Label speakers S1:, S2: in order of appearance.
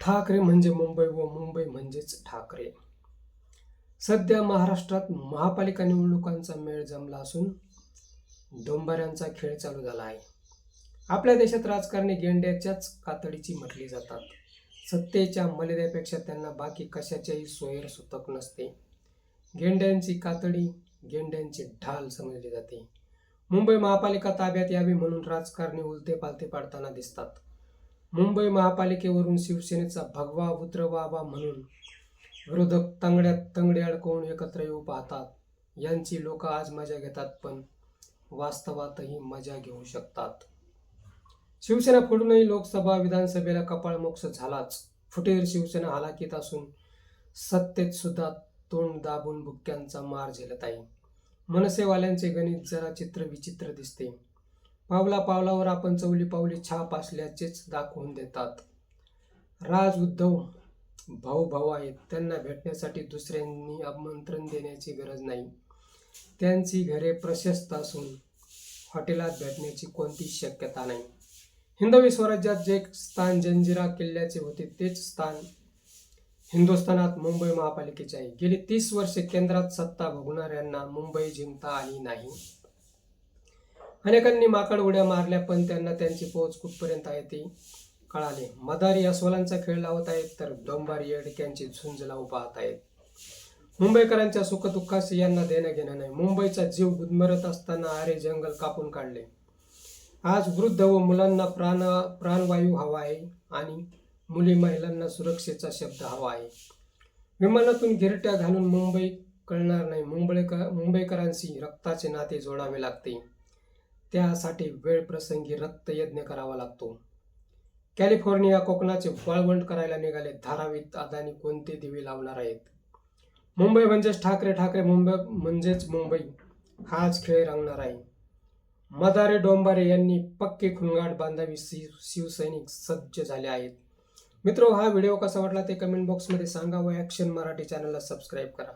S1: ठाकरे म्हणजे मुंबई व मुंबई म्हणजेच ठाकरे. सध्या महाराष्ट्रात महापालिका निवडणुकांचा मेळ जमला असून डोंबाऱ्यांचा खेळ चालू झाला आहे. आपल्या देशात राजकारणी गेंड्याच्याच कातडीची म्हटली जातात. सत्तेच्या मर्यादेपेक्षा त्यांना बाकी कशाच्याही सोयर सुतक नसते. गेंड्यांची कातडी गेंड्यांची ढाल समजली जाते. मुंबई महापालिका ताब्यात यावी म्हणून राजकारणी उलते पालते पाडताना दिसतात. मुंबई महापालिकेवरून शिवसेनेचा भगवा उतरवावा म्हणून विरोधक तंगड्यात तंगडे अडकवून एकत्र येऊ पाहतात. यांची लोक आज मजा घेतात पण वास्तवातही मजा घेऊ शकतात. शिवसेना फुटूनही लोकसभा विधानसभेला कपाळमोक्ष झालाच. फुटेर शिवसेना हालाकीत असून सत्तेत सुद्धा तोंड दाबून बुक्क्यांचा मार झेलत आहे. मनसेवाल्यांचे गणित जरा चित्र विचित्र दिसते. पावला पावलावर आपण चौली पावली छाप असल्याचेच दाखवून देतात. राज उद्धव भाऊ भाऊ आहेत. त्यांना भेटण्यासाठी दुसऱ्यांनी आमंत्रण देण्याची गरज नाही. त्यांची घरे प्रशस्त असून हॉटेलात भेटण्याची कोणतीच शक्यता नाही. हिंदवी स्वराज्यात जे स्थान जंजिरा किल्ल्याचे होते तेच स्थान हिंदुस्थानात मुंबई महापालिकेचे आहे. गेली तीस वर्षे केंद्रात सत्ता भोगणाऱ्यांना मुंबई जिंकता आली नाही. अनेकांनी माकड उड्या मारल्या पण त्यांना त्यांची पोहोच कुठपर्यंत आहे ती कळाले. मदारी अस्वलांचा खेळ लावत आहेत तर डोंबारी येडक्यांची झुंज लावू पाहत आहेत. मुंबईकरांच्या सुखदुःखाशी यांना देणं घेणं नाही. मुंबईचा जीव गुदमरत असताना आरे जंगल कापून काढले. आज वृद्ध व मुलांना प्राण प्राणवायू हवा आहे आणि मुली महिलांना सुरक्षेचा शब्द हवा आहे. विमानातून गिरट्या घालून मुंबई कळणार नाही. मुंबईकर मुंबईकरांशी रक्ताचे नाते जोडावे लागते. त्यासाठी वेळ प्रसंगी रक्तयज्ञ करावा लागतो. कॅलिफोर्निया कोकणाचे वाळवंट करायला निघाले धारावीत. अदानी कोणते दिवे लावणार आहेत? मुंबई म्हणजेच ठाकरे ठाकरे मुंबई म्हणजेच मुंबई. हाच खेळ रंगणार आहे. मदारे डोंबारे यांनी पक्के खुणगाट बांधावी शिव शिवसैनिक सज्ज झाले आहेत. मित्र हा व्हिडिओ कसा वाटला ते कमेंट बॉक्समध्ये सांगा व ॲक्शन मराठी चॅनलला सबस्क्राईब करा.